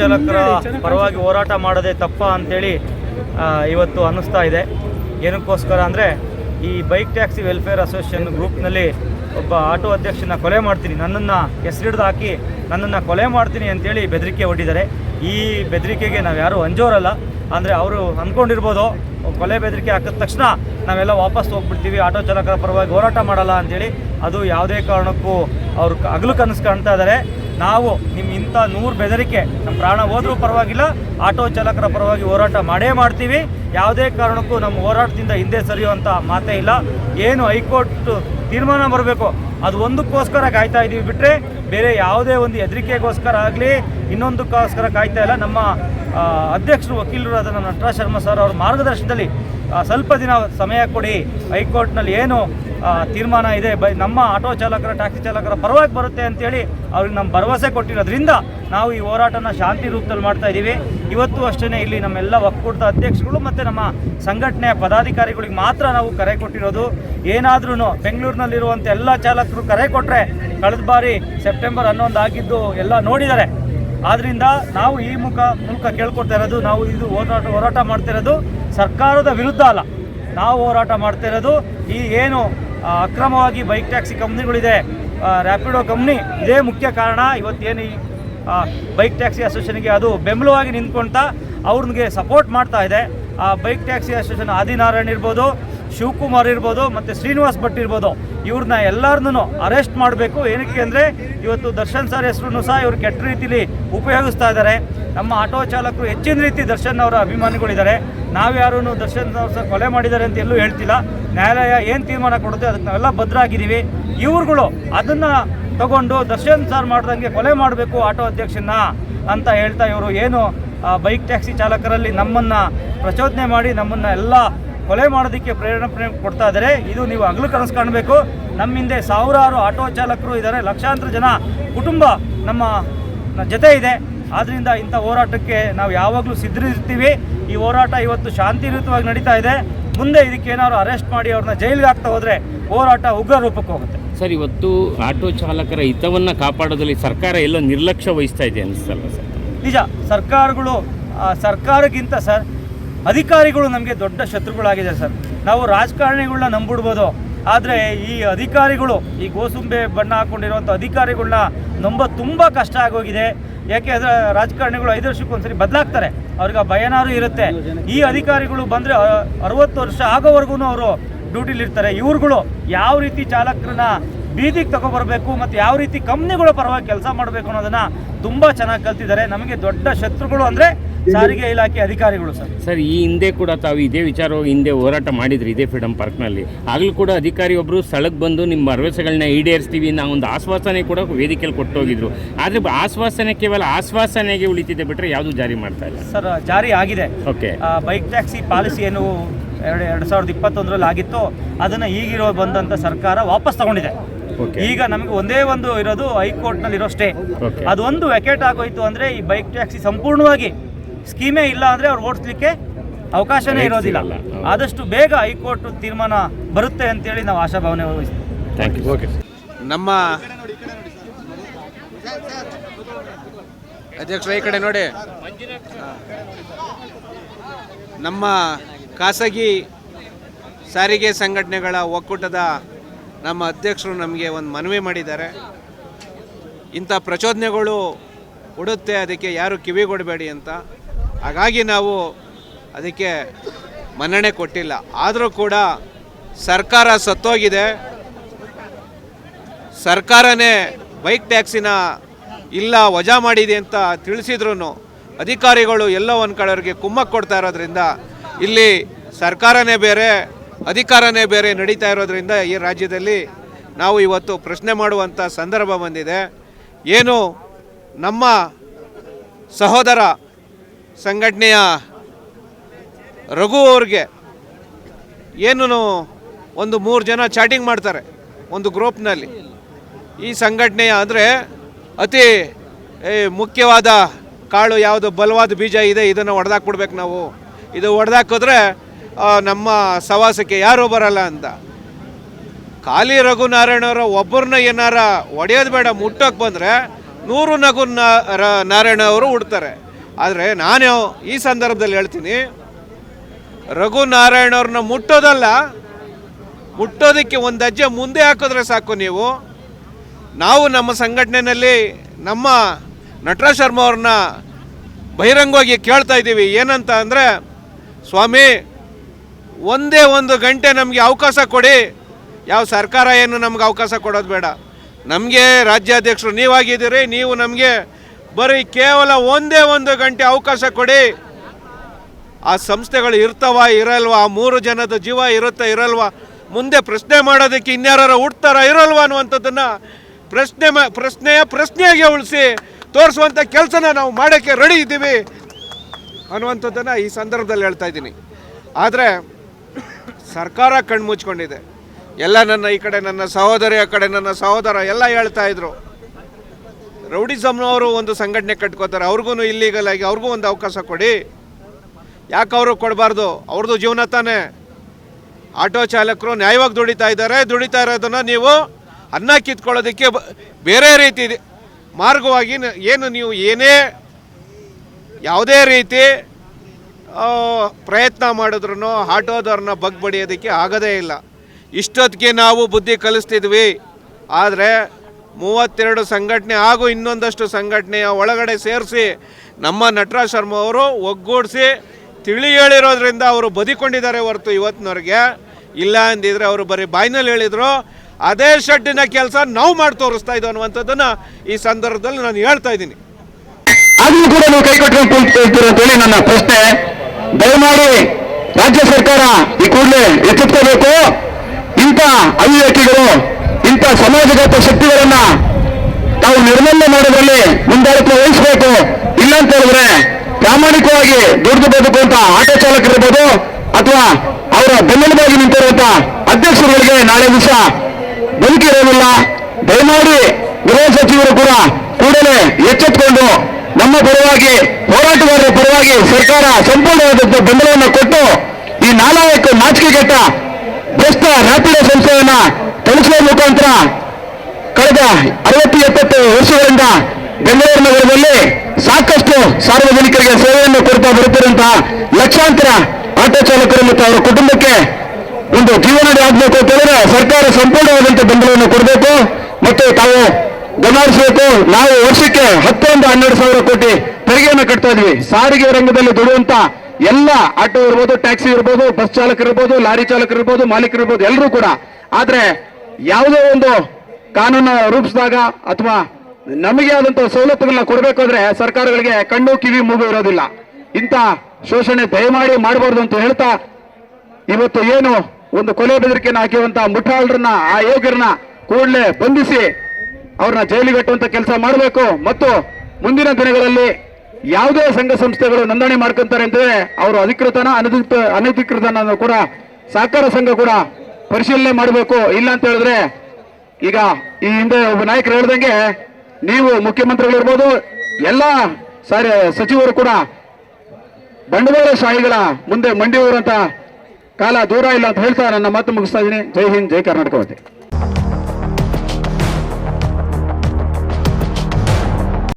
ಚಾಲಕರ ಪರವಾಗಿ ಹೋರಾಟ ಮಾಡೋದೇ ತಪ್ಪ ಅಂತೇಳಿ ಆ, ಇವತ್ತು ಅನ್ನಿಸ್ತಾ ಇದೆ. ಏನಕ್ಕೋಸ್ಕರ ಅಂದರೆ ಈ ಬೈಕ್ ಟ್ಯಾಕ್ಸಿ ವೆಲ್ಫೇರ್ ಅಸೋಸಿಯೇಷನ್ ಗ್ರೂಪ್ನಲ್ಲಿ ಒಬ್ಬ ಆಟೋ ಅಧ್ಯಕ್ಷನ ಕೊಲೆ ಮಾಡ್ತೀನಿ. ನನ್ನನ್ನು ಹೆಸರಿಡ್ದು ಹಾಕಿ ನನ್ನನ್ನು ಕೊಲೆ ಮಾಡ್ತೀನಿ ಅಂತೇಳಿ ಬೆದರಿಕೆ ಒಡ್ಡಿದ್ದಾರೆ. ಈ ಬೆದರಿಕೆಗೆ ನಾವು ಯಾರೂ ಅಂಜೋರಲ್ಲ. ಅಂದರೆ ಅವರು ಅಂದ್ಕೊಂಡಿರ್ಬೋದು ಕೊಲೆ ಬೆದರಿಕೆ ಹಾಕಿದ ತಕ್ಷಣ ನಾವೆಲ್ಲ ವಾಪಸ್ ಹೋಗ್ಬಿಡ್ತೀವಿ ಆಟೋ ಚಾಲಕರ ಪರವಾಗಿ ಹೋರಾಟ ಮಾಡಲ್ಲ ಅಂತೇಳಿ. ಅದು ಯಾವುದೇ ಕಾರಣಕ್ಕೂ ಅವ್ರ ಹಗಲು ಕನಸು ಕಾಣ್ತಾ ಇದ್ದಾರೆ. ನಾವು ನಿಮ್ಮ ಇಂಥ ನೂರು ಬೆದರಿಕೆ ನಮ್ಮ ಪ್ರಾಣ ಹೋದರೂ ಪರವಾಗಿಲ್ಲ, ಆಟೋ ಚಾಲಕರ ಪರವಾಗಿ ಹೋರಾಟ ಮಾಡೇ ಮಾಡ್ತೀವಿ. ಯಾವುದೇ ಕಾರಣಕ್ಕೂ ನಮ್ಮ ಹೋರಾಟದಿಂದ ಹಿಂದೆ ಸರಿಯುವಂಥ ಮಾತೇ ಇಲ್ಲ. ಏನು ಹೈಕೋರ್ಟ್ ತೀರ್ಮಾನ ಬರಬೇಕು, ಅದು ಒಂದಕ್ಕೋಸ್ಕರ ಕಾಯ್ತಾ ಇದ್ದೀವಿ ಬಿಟ್ಟರೆ ಬೇರೆ ಯಾವುದೇ ಒಂದು ಹೆದರಿಕೆಗೋಸ್ಕರ ಆಗಲಿ, ಇನ್ನೊಂದಕ್ಕೋಸ್ಕರ ಕಾಯ್ತಾ ಇಲ್ಲ. ನಮ್ಮ ಅಧ್ಯಕ್ಷರು ವಕೀಲರು ಅದನ್ನು ನಟರಾಜ್ ಶರ್ಮಾ ಸರ್ ಅವರ ಮಾರ್ಗದರ್ಶನದಲ್ಲಿ ಸ್ವಲ್ಪ ದಿನ ಸಮಯ ಕೊಡಿ. ಹೈಕೋರ್ಟ್ನಲ್ಲಿ ಏನು ತೀರ್ಮಾನ ಇದೆ. ಬೈ ನಮ್ಮ ಆಟೋ ಚಾಲಕರ, ಟ್ಯಾಕ್ಸಿ ಚಾಲಕರ ಪರವಾಗಿ ಬರುತ್ತೆ ಅಂತೇಳಿ ಅವ್ರಿಗೆ ನಮ್ಮ ಭರವಸೆ ಕೊಟ್ಟಿರೋದ್ರಿಂದ ನಾವು ಈ ಹೋರಾಟನ ಶಾಂತಿ ರೂಪದಲ್ಲಿ ಮಾಡ್ತಾ ಇದ್ದೀವಿ. ಇವತ್ತು ಅಷ್ಟೇ ಇಲ್ಲಿ ನಮ್ಮೆಲ್ಲ ಒಕ್ಕೂಟದ ಅಧ್ಯಕ್ಷಗಳು ಮತ್ತು ನಮ್ಮ ಸಂಘಟನೆಯ ಪದಾಧಿಕಾರಿಗಳಿಗೆ ಮಾತ್ರ ನಾವು ಕರೆ ಕೊಟ್ಟಿರೋದು. ಏನಾದ್ರೂ ಬೆಂಗಳೂರಿನಲ್ಲಿರುವಂಥ ಎಲ್ಲ ಚಾಲಕರು ಕರೆ ಕೊಟ್ಟರೆ ಕಳೆದ ಬಾರಿ ಸೆಪ್ಟೆಂಬರ್ ಹನ್ನೊಂದು ಆಗಿದ್ದು ಎಲ್ಲ ನೋಡಿದ್ದಾರೆ. ಆದ್ದರಿಂದ ನಾವು ಈ ಮುಖ ಮೂಲಕ ಕೇಳ್ಕೊಡ್ತಾ ಇರೋದು, ನಾವು ಇದು ಹೋರಾಟ ಹೋರಾಟ ಮಾಡ್ತಾ ಇರೋದು ಸರ್ಕಾರದ ವಿರುದ್ಧ ಅಲ್ಲ. ನಾವು ಹೋರಾಟ ಮಾಡ್ತಾ ಇರೋದು ಈ ಏನು ಅಕ್ರಮವಾಗಿ ಬೈಕ್ ಟ್ಯಾಕ್ಸಿ ಕಂಪ್ನಿಗಳಿದೆ. ರ್ಯಾಪಿಡೋ ಕಂಪ್ನಿ ಇದೇ ಮುಖ್ಯ ಕಾರಣ. ಇವತ್ತೇನು ಈ ಬೈಕ್ ಟ್ಯಾಕ್ಸಿ ಅಸೋಸಿಯೇಷನ್ಗೆ ಅದು ಬೆಂಬಲವಾಗಿ ನಿಂತ್ಕೊಳ್ತಾ ಅವ್ರಿಗೆ ಸಪೋರ್ಟ್ ಮಾಡ್ತಾ ಇದೆ. ಆ, ಬೈಕ್ ಟ್ಯಾಕ್ಸಿ ಅಸೋಸಿಯೇಷನ್ ಆದಿನಾರಾಯಣ್ ಇರ್ಬೋದು ಶಿವಕುಮಾರ್ ಇರ್ಬೋದು ಮತ್ತು ಶ್ರೀನಿವಾಸ್ ಭಟ್ ಇರ್ಬೋದು ಇವ್ರನ್ನ ಎಲ್ಲರನ್ನೂ ಅರೆಸ್ಟ್ ಮಾಡಬೇಕು. ಏನಕ್ಕೆ ಅಂದರೆ ಇವತ್ತು ದರ್ಶನ್ ಸರ್ ಹೆಸರು ಸಹ ಇವರು ಕೆಟ್ಟ ರೀತಿಲಿ ಉಪಯೋಗಿಸ್ತಾ ಇದ್ದಾರೆ. ನಮ್ಮ ಆಟೋ ಚಾಲಕರು ಹೆಚ್ಚಿನ ರೀತಿ ದರ್ಶನ್ ಅವರ ಅಭಿಮಾನಿಗಳಿದ್ದಾರೆ. ನಾವ್ಯಾರೂ ದರ್ಶನ್ ಅವ್ರ ಸಹ ಕೊಲೆ ಮಾಡಿದ್ದಾರೆ ಅಂತ ಎಲ್ಲೂ ಹೇಳ್ತಿಲ್ಲ. ನ್ಯಾಯಾಲಯ ಏನು ತೀರ್ಮಾನ ಕೊಡುತ್ತೆ, ಅದಕ್ಕೆ ನಾವೆಲ್ಲ ಭದ್ರಾಗಿದ್ದೀವಿ. ಇವ್ರುಗಳು ಅದನ್ನು ತಗೊಂಡು ದರ್ಶನ್ ಸರ್ ಮಾಡ್ದಂಗೆ ಕೊಲೆ ಮಾಡಬೇಕು ಆಟೋ ಅಧ್ಯಕ್ಷನ ಅಂತ ಹೇಳ್ತಾ ಇವರು. ಏನು ಬೈಕ್ ಟ್ಯಾಕ್ಸಿ ಚಾಲಕರಲ್ಲಿ ನಮ್ಮನ್ನು ಪ್ರಚೋದನೆ ಮಾಡಿ ನಮ್ಮನ್ನು ಎಲ್ಲ ಕೊಲೆ ಮಾಡೋದಕ್ಕೆ ಪ್ರೇರಣೆ ಕೊಡ್ತಾ ಇದ್ದಾರೆ. ಇದು ನೀವು ಹಗಲು ಕನಸು ಕಾಣಬೇಕು. ನಮ್ಮ ಹಿಂದೆ ಸಾವಿರಾರು ಆಟೋ ಚಾಲಕರು ಇದ್ದಾರೆ. ಲಕ್ಷಾಂತರ ಜನ ಕುಟುಂಬ ನಮ್ಮ ಜೊತೆ ಇದೆ. ಆದ್ದರಿಂದ ಇಂಥ ಹೋರಾಟಕ್ಕೆ ನಾವು ಯಾವಾಗಲೂ ಸಿದ್ಧರಿರ್ತೀವಿ. ಈ ಹೋರಾಟ ಇವತ್ತು ಶಾಂತಿಯುತವಾಗಿ ನಡೀತಾ ಇದೆ. ಮುಂದೆ ಇದಕ್ಕೆ ಏನಾದ್ರು ಅರೆಸ್ಟ್ ಮಾಡಿ ಅವ್ರನ್ನ ಜೈಲಿಗೆ ಹಾಕ್ತಾ ಹೋದರೆ ಹೋರಾಟ ಉಗ್ರ ರೂಪಕ್ಕೆ ಹೋಗುತ್ತೆ. ಸರ್ ಇವತ್ತು ಆಟೋ ಚಾಲಕರ ಹಿತವನ್ನು ಕಾಪಾಡೋದಲ್ಲಿ ಸರ್ಕಾರ ಎಲ್ಲೋ ನಿರ್ಲಕ್ಷ್ಯ ವಹಿಸ್ತಾ ಇದೆ ಅನಿಸ್ತಲ್ಲ ಸರ್? ನಿಜ ಸರ್ಕಾರಗಳು ಸರ್ಕಾರಕ್ಕಿಂತ ಸರ್ ಅಧಿಕಾರಿಗಳು ನಮಗೆ ದೊಡ್ಡ ಶತ್ರುಗಳಾಗಿದೆ ಸರ್. ನಾವು ರಾಜಕಾರಣಿಗಳನ್ನ ನಂಬಿಡ್ಬೋದು. ಆದರೆ ಈ ಅಧಿಕಾರಿಗಳು, ಈ ಗೋಸುಂಬೆ ಬಣ್ಣ ಹಾಕ್ಕೊಂಡಿರುವಂಥ ಅಧಿಕಾರಿಗಳನ್ನ ನಂಬ ತುಂಬ ಕಷ್ಟ ಆಗೋಗಿದೆ. ಯಾಕೆ ಅಂದರೆ ರಾಜಕಾರಣಿಗಳು ಐದು ವರ್ಷಕ್ಕೆ ಒಂದ್ಸರಿ ಬದಲಾಗ್ತಾರೆ. ಅವ್ರಿಗೆ ಭಯನಾರು ಇರುತ್ತೆ. ಈ ಅಧಿಕಾರಿಗಳು ಬಂದರೆ ಅರವತ್ತು ವರ್ಷ ಆಗೋವರೆಗೂ ಅವರು ಡ್ಯೂಟಿಲಿರ್ತಾರೆ. ಇವ್ರುಗಳು ಯಾವ ರೀತಿ ಚಾಲಕರನ್ನ ಬೀದಿಗೆ ತಗೊಬರಬೇಕು ಮತ್ತು ಯಾವ ರೀತಿ ಕಂಪ್ನಿಗಳ ಪರವಾಗಿ ಕೆಲಸ ಮಾಡಬೇಕು ಅನ್ನೋದನ್ನು ತುಂಬ ಚೆನ್ನಾಗಿ ಕಲ್ತಿದ್ದಾರೆ. ನಮಗೆ ದೊಡ್ಡ ಶತ್ರುಗಳು ಅಂದರೆ ಸಾರಿಗೆ ಇಲಾಖೆ ಅಧಿಕಾರಿಗಳು ಸರ್. ಸರ್ ಈ ಹಿಂದೆ ಕೂಡ ತಾವು ಇದೇ ವಿಚಾರವಾಗಿ ಹಿಂದೆ ಹೋರಾಟ ಮಾಡಿದ್ರಿ ಇದೇ ಫ್ರೀಡಮ್ ಪಾರ್ಕ್ನಲ್ಲಿ ಆಗಲೂ ಕೂಡ ಅಧಿಕಾರಿ ಒಬ್ರು ಸ್ಥಳಕ್ಕೆ ಬಂದು ನಿಮ್ಮ ಭರವಸೆಗಳನ್ನ ಈಡೇರಿಸ್ತೀವಿ ನಾವು ಒಂದು ಆಶ್ವಾಸನೆ ಕೂಡ ವೇದಿಕೆಯಲ್ಲಿ ಕೊಟ್ಟೋಗಿದ್ರು. ಆದರೆ ಆಶ್ವಾಸನೆ ಕೇವಲ ಆಶ್ವಾಸನೆಗೆ ಉಳಿತಿದೆ ಬಿಟ್ಟರೆ ಯಾವುದು ಜಾರಿ ಮಾಡ್ತಾ ಇಲ್ಲ. ಸರ್ ಜಾರಿ ಆಗಿದೆ. ಓಕೆ. ಬೈಕ್ ಟ್ಯಾಕ್ಸಿ ಪಾಲಿಸಿ ಏನು ಎರಡು ಎರಡು ಸಾವಿರದ ಇಪ್ಪತ್ತೊಂದರಲ್ಲಿ ಆಗಿತ್ತು. ಅದನ್ನು ಈಗಿರೋ ಬಂದಂಥ ಸರ್ಕಾರ ವಾಪಸ್ ತಗೊಂಡಿದೆ. ಓಕೆ. ಈಗ ನಮಗೆ ಒಂದೇ ಒಂದು ಇರೋದು ಹೈಕೋರ್ಟ್ನಲ್ಲಿರೋ ಸ್ಟೇ. ಅದೊಂದು ಅದು ವೆಕೆಟ್ ಆಗೋಯ್ತು ಅಂದರೆ ಈ ಬೈಕ್ ಟ್ಯಾಕ್ಸಿ ಸಂಪೂರ್ಣವಾಗಿ ಸ್ಕೀಮೇ ಇಲ್ಲ ಅಂದರೆ ಅವ್ರು ಓಡಿಸ್ಲಿಕ್ಕೆ ಅವಕಾಶನೇ ಇರೋದಿಲ್ಲ. ಆದಷ್ಟು ಬೇಗ ಹೈಕೋರ್ಟ್ ತೀರ್ಮಾನ ಬರುತ್ತೆ ಅಂತೇಳಿ ನಾವು ಆಶಾಭಾವನೆ ವಹಿಸ್ತೀವಿ ಥ್ಯಾಂಕ್ ಯು ಓಕೆ ನಮ್ಮ ಅಧ್ಯಕ್ಷರ ಈ ಕಡೆ ನೋಡಿ. ನಮ್ಮ ಖಾಸಗಿ ಸಾರಿಗೆ ಸಂಘಟನೆಗಳ ಒಕ್ಕೂಟದ ನಮ್ಮ ಅಧ್ಯಕ್ಷರು ನಮಗೆ ಒಂದು ಮನವಿ ಮಾಡಿದ್ದಾರೆ. ಇಂಥ ಪ್ರಚೋದನೆಗಳು ಉಡುತ್ತೆ ಅದಕ್ಕೆ ಯಾರು ಕಿವಿಗೊಡಬೇಡಿ ಅಂತ. ಹಾಗಾಗಿ ನಾವು ಅದಕ್ಕೆ ಮನ್ನಣೆ ಕೊಟ್ಟಿಲ್ಲ. ಆದರೂ ಕೂಡ ಸರ್ಕಾರ ಸತ್ತೋಗಿದೆ. ಸರ್ಕಾರನೇ ಬೈಕ್ ಟ್ಯಾಕ್ಸಿನ ಇಲ್ಲ, ವಜಾ ಮಾಡಿದೆ ಅಂತ ತಿಳಿಸಿದ್ರು ಅಧಿಕಾರಿಗಳು ಎಲ್ಲ ಒಂದು ಕಡೆಯವ್ರಿಗೆ ಕುಮ್ಮಕ್ಕೆ ಕೊಡ್ತಾ ಇರೋದ್ರಿಂದ, ಇಲ್ಲಿ ಸರ್ಕಾರನೇ ಬೇರೆ, ಅಧಿಕಾರನೇ ಬೇರೆ ನಡೀತಾ ಇರೋದ್ರಿಂದ ಈ ರಾಜ್ಯದಲ್ಲಿ ನಾವು ಇವತ್ತು ಪ್ರಶ್ನೆ ಮಾಡುವಂಥ ಸಂದರ್ಭ ಬಂದಿದೆ. ಏನು ನಮ್ಮ ಸಹೋದರ ಸಂಘಟನೆಯ ರಘು ಅವ್ರಿಗೆ ಏನು ಒಂದು ಮೂರು ಜನ ಚಾಟಿಂಗ್ ಮಾಡ್ತಾರೆ ಒಂದು ಗ್ರೂಪ್ನಲ್ಲಿ. ಈ ಸಂಘಟನೆಯ ಅಂದರೆ ಅತಿ ಮುಖ್ಯವಾದ ಕಾಳು ಯಾವುದು, ಬಲವಾದ ಬೀಜ ಇದೆ, ಇದನ್ನು ಹೊಡೆದಾಕ್ಬಿಡ್ಬೇಕು ನಾವು. ಇದು ಹೊಡೆದಾಕಿದ್ರೆ ನಮ್ಮ ಸವಾಸಕ್ಕೆ ಯಾರೂ ಬರಲ್ಲ ಅಂತ. ಖಾಲಿ ರಘುನಾರಾಯಣವರ ಒಬ್ಬರನ್ನ ಏನಾರ ಒಡೆಯೋದು ಬೇಡ, ಮುಟ್ಟೋಕೆ ಬಂದರೆ ನೂರು ನಗು ನಾರಾಯಣ ಅವರು ಹುಡ್ತಾರೆ ಆದರೆ ನಾನು ಈ ಸಂದರ್ಭದಲ್ಲಿ ಹೇಳ್ತೀನಿ ರಘುನಾರಾಯಣವ್ರನ್ನ ಮುಟ್ಟೋದಲ್ಲ, ಮುಟ್ಟೋದಕ್ಕೆ ಒಂದು ಅಜ್ಜೆ ಮುಂದೆ ಹಾಕಿದ್ರೆ ಸಾಕು ನೀವು. ನಾವು ನಮ್ಮ ಸಂಘಟನೆಯಲ್ಲಿ ನಮ್ಮ ನಟರಾಜ್ ಶರ್ಮಾ ಅವ್ರನ್ನ ಬಹಿರಂಗವಾಗಿ ಕೇಳ್ತಾ ಇದ್ದೀವಿ. ಏನಂತ ಅಂದರೆ, ಸ್ವಾಮಿ, ಒಂದೇ ಒಂದು ಗಂಟೆ ನಮಗೆ ಅವಕಾಶ ಕೊಡಿ, ಯಾವ ಸರ್ಕಾರ ಏನು ನಮ್ಗೆ ಅವಕಾಶ ಕೊಡೋದು ಬೇಡ. ನಮಗೆ ರಾಜ್ಯಾಧ್ಯಕ್ಷರು ನೀವಾಗಿದ್ದೀರಿ ನೀವು ನಮಗೆ ಬರೀ ಕೇವಲ ಒಂದೇ ಒಂದು ಗಂಟೆ ಅವಕಾಶ ಕೊಡಿ. ಆ ಸಂಸ್ಥೆಗಳು ಇರ್ತವ ಇರಲ್ವಾ? ಆ ಮೂರು ಜನದ ಜೀವ ಇರುತ್ತೆ ಇರಲ್ವಾ? ಮುಂದೆ ಪ್ರಶ್ನೆ ಮಾಡೋದಕ್ಕೆ ಇನ್ಯಾರು ಹುಡ್ತಾರ ಇರಲ್ವಾ ಅನ್ನುವಂಥದ್ದನ್ನು ಪ್ರಶ್ನೆ ಪ್ರಶ್ನೆಯ ಪ್ರಶ್ನೆಗೆ ಉಳಿಸಿ ತೋರಿಸುವಂಥ ಕೆಲಸನ ನಾವು ಮಾಡೋಕ್ಕೆ ರೆಡಿ ಇದ್ದೀವಿ ಅನ್ನುವಂಥದ್ದನ್ನು ಈ ಸಂದರ್ಭದಲ್ಲಿ ಹೇಳ್ತಾ ಇದ್ದೀನಿ. ಆದರೆ ಸರ್ಕಾರ ಕಣ್ಮುಚ್ಕೊಂಡಿದೆ. ಎಲ್ಲ ನನ್ನ ಈ ಕಡೆ ನನ್ನ ಸಹೋದರಿಯ ಕಡೆ ನನ್ನ ಸಹೋದರ ಎಲ್ಲ ಹೇಳ್ತಾ ಇದ್ರು. ರೌಡಿಸಮ್ನವರು ಒಂದು ಸಂಘಟನೆ ಕಟ್ಕೋತಾರೆ ಅವ್ರಿಗೂ ಇಲ್ಲೀಗಲ್ ಆಗಿ ಅವ್ರಿಗೂ ಒಂದು ಅವಕಾಶ ಕೊಡಿ. ಯಾಕೆ ಅವರು ಕೊಡಬಾರ್ದು? ಅವ್ರದ್ದು ಜೀವನ ತಾನೇ. ಆಟೋ ಚಾಲಕರು ನ್ಯಾಯವಾಗಿ ದುಡಿತಾ ಇದ್ದಾರೆ, ದುಡಿತಾ ಇರೋದನ್ನು ನೀವು ಅನ್ನ ಕಿತ್ಕೊಳ್ಳೋದಕ್ಕೆ ಬೇರೆ ರೀತಿ. ಮಾರ್ಗವಾಗಿ ಏನು ನೀವು ಏನೇ ಯಾವುದೇ ರೀತಿ ಪ್ರಯತ್ನ ಮಾಡಿದ್ರು ಆಟೋದವ್ರನ್ನ ಬಗ್ ಬಡಿಯೋದಕ್ಕೆ ಆಗೋದೇ ಇಲ್ಲ. ಇಷ್ಟೊತ್ತಿಗೆ ನಾವು ಬುದ್ಧಿ ಕಲಿಸ್ತಿದ್ವಿ. ಆದರೆ ಮೂವತ್ತೆರಡು ಸಂಘಟನೆ ಹಾಗೂ ಇನ್ನೊಂದಷ್ಟು ಸಂಘಟನೆಯ ಒಳಗಡೆ ಸೇರಿಸಿ ನಮ್ಮ ನಟರಾಜ್ ಶರ್ಮ ಅವರು ಒಗ್ಗೂಡಿಸಿ ತಿಳಿ ಹೇಳಿರೋದ್ರಿಂದ ಅವರು ಬದಿಕೊಂಡಿದ್ದಾರೆ ಹೊರತು ಇವತ್ತಿನವ್ರಿಗೆ. ಇಲ್ಲ ಅಂದಿದ್ರೆ ಅವರು ಬರೀ ಬಾಯಿನಲ್ಲಿ ಹೇಳಿದರು. ಅದೇ ಶೆಡ್ಡಿನ ಕೆಲಸ ನಾವು ಮಾಡಿ ತೋರಿಸ್ತಾ ಇದ್ದೋ ಅನ್ನುವಂಥದ್ದನ್ನು ಈ ಸಂದರ್ಭದಲ್ಲಿ ನಾನು ಹೇಳ್ತಾ ಇದ್ದೀನಿ. ಅದನ್ನು ಕೂಡ ನೀವು ಕೈ ಕೊಟ್ಟಿರೋ ನನ್ನ ಪ್ರಶ್ನೆ. ದಯಮಾಡಿ ರಾಜ್ಯ ಸರ್ಕಾರ ಈ ಕೂಡಲೇ ಎಚ್ಚೆತ್ತಬೇಕು ಇಂಥ ಅವಿವೇಕಿಗಳು ಇಂಥ ಶಕ್ತಿಗಳನ್ನ ತಾವು ನಿರ್ಮೂಲನೆ ಮಾಡೋದ್ರಲ್ಲಿ ಮುಂದಾಳತ್ವ ವಹಿಸಬೇಕು. ಇಲ್ಲ ಅಂತ ಹೇಳಿದ್ರೆ ಪ್ರಾಮಾಣಿಕವಾಗಿ ದುಡಿದು ಬದುಕುವಂತ ಆಟೋ ಚಾಲಕರಿರ್ಬೋದು ಅಥವಾ ಅವರ ಬೆನ್ನೆಲುಬಾಗಿ ನಿಂತಿರುವಂತ ಅಧ್ಯಕ್ಷರುಗಳಿಗೆ ನಾಳೆ ದಿವಸ ಬದುಕಿರೋದಿಲ್ಲ ದಯಮಾಡಿ ಗೃಹ ಸಚಿವರು ಕೂಡ ಕೂಡಲೇ ಎಚ್ಚೆತ್ತುಕೊಂಡು ನಮ್ಮ ಪರವಾಗಿ, ಹೋರಾಟಗಾರರ ಪರವಾಗಿ ಸರ್ಕಾರ ಸಂಪೂರ್ಣವಾದಂತಹ ಬೆಂಬಲವನ್ನು ಕೊಟ್ಟು ಈ ನಾಲಾಯಕ ನಾಚಿಕೆಗೆಟ್ಟ ಭ್ರಷ್ಟ ರಾಪಿಡ ಸಂಸ್ಥೆಯನ್ನ ತಲುಪಿಸುವ ಮುಖಾಂತರ ಕಳೆದ ಅರವತ್ತು ಎಪ್ಪತ್ತು ವರ್ಷಗಳಿಂದ ಬೆಂಗಳೂರು ನಗರದಲ್ಲಿ ಸಾಕಷ್ಟು ಸಾರ್ವಜನಿಕರಿಗೆ ಸೇವೆಯನ್ನು ಕೊಡ್ತಾ ಬರುತ್ತಿರುವಂತಹ ಲಕ್ಷಾಂತರ ಆಟೋ ಚಾಲಕರು ಮತ್ತು ಅವರ ಕುಟುಂಬಕ್ಕೆ ಒಂದು ಜೀವನಡಿ ಆಗಬೇಕು ಅಂತ ಹೇಳಿದ್ರೆ ಸರ್ಕಾರ ಸಂಪೂರ್ಣವಾದಂತಹ ಬೆಂಬಲವನ್ನು ಕೊಡಬೇಕು ಮತ್ತು ತಾವು ಗಮನಿಸಬೇಕು. ನಾವು ವರ್ಷಕ್ಕೆ ಹತ್ತರಿಂದ ಹನ್ನೆರಡು ಸಾವಿರ ಕೋಟಿ ತೆರಿಗೆಯನ್ನು ಕಟ್ತಾ ಇದ್ವಿ. ಸಾರಿಗೆ ರಂಗದಲ್ಲಿ ದುಡಿಯುವಂತ ಎಲ್ಲ ಆಟೋ ಇರ್ಬೋದು, ಟ್ಯಾಕ್ಸಿ ಇರ್ಬೋದು, ಬಸ್ ಚಾಲಕರಿರ್ಬೋದು ಲಾರಿ ಚಾಲಕರಿರ್ಬೋದು ಮಾಲೀಕರಿರ್ಬೋದು ಎಲ್ಲರೂ ಕೂಡ. ಆದ್ರೆ ಯಾವುದೇ ಒಂದು ಕಾನೂನು ರೂಪಿಸಿದಾಗ ಅಥವಾ ನಮಗೆ ಆದಂತ ಸವಲತ್ತುಗಳನ್ನ ಕೊಡಬೇಕಾದ್ರೆ ಸರ್ಕಾರಗಳಿಗೆ ಕಣ್ಣು, ಕಿವಿ, ಮೂಗು ಇರೋದಿಲ್ಲ. ಇಂಥ ಶೋಷಣೆ ದಯಮಾಡಿ ಮಾಡಬಾರ್ದು ಅಂತ ಹೇಳ್ತಾ ಇವತ್ತು ಏನು ಒಂದು ಕೊಲೆ ಬೆದರಿಕೆಯನ್ನು ಹಾಕಿರುವಂತ ಮುಠಾಳರನ್ನ, ಆ ಯೋಗ್ಯರನ್ನ ಕೂಡಲೇ ಬಂಧಿಸಿ ಅವ್ರನ್ನ ಜೈಲಿಗಟ್ಟುವಂತ ಕೆಲಸ ಮಾಡಬೇಕು. ಮತ್ತು ಮುಂದಿನ ದಿನಗಳಲ್ಲಿ ಯಾವುದೇ ಸಂಘ ಸಂಸ್ಥೆಗಳು ನೋಂದಣಿ ಮಾಡ್ಕೊಂತಾರೆ ಅಂತಂದ್ರೆ ಅವರು ಅಧಿಕೃತನ, ಅನಧಿಕೃತ ಅನಧಿಕೃತನ ಕೂಡ ಸಹಕಾರ ಸಂಘ ಕೂಡ ಪರಿಶೀಲನೆ ಮಾಡಬೇಕು. ಇಲ್ಲ ಅಂತ ಹೇಳಿದ್ರೆ ಈಗ ಈ ಹಿಂದೆ ಒಬ್ಬ ನಾಯಕರು ಹೇಳ್ದಂಗೆ ನೀವು ಮುಖ್ಯಮಂತ್ರಿಗಳಿರ್ಬೋದು, ಎಲ್ಲ ಸಾರಿ ಸಚಿವರು ಕೂಡ ಬಂಡವಾಳಶಾಹಿಗಳ ಮುಂದೆ ಮಂಡಿಯೂರಂತ ಕಾಲ ದೂರ ಇಲ್ಲ ಅಂತ ಹೇಳ್ತಾ ನನ್ನ ಮಾತು ಮುಗಿಸ್ತಾ ಇದ್ದೀನಿ. ಜೈ ಹಿಂದ್, ಜೈ ಕರ್ನಾಟಕ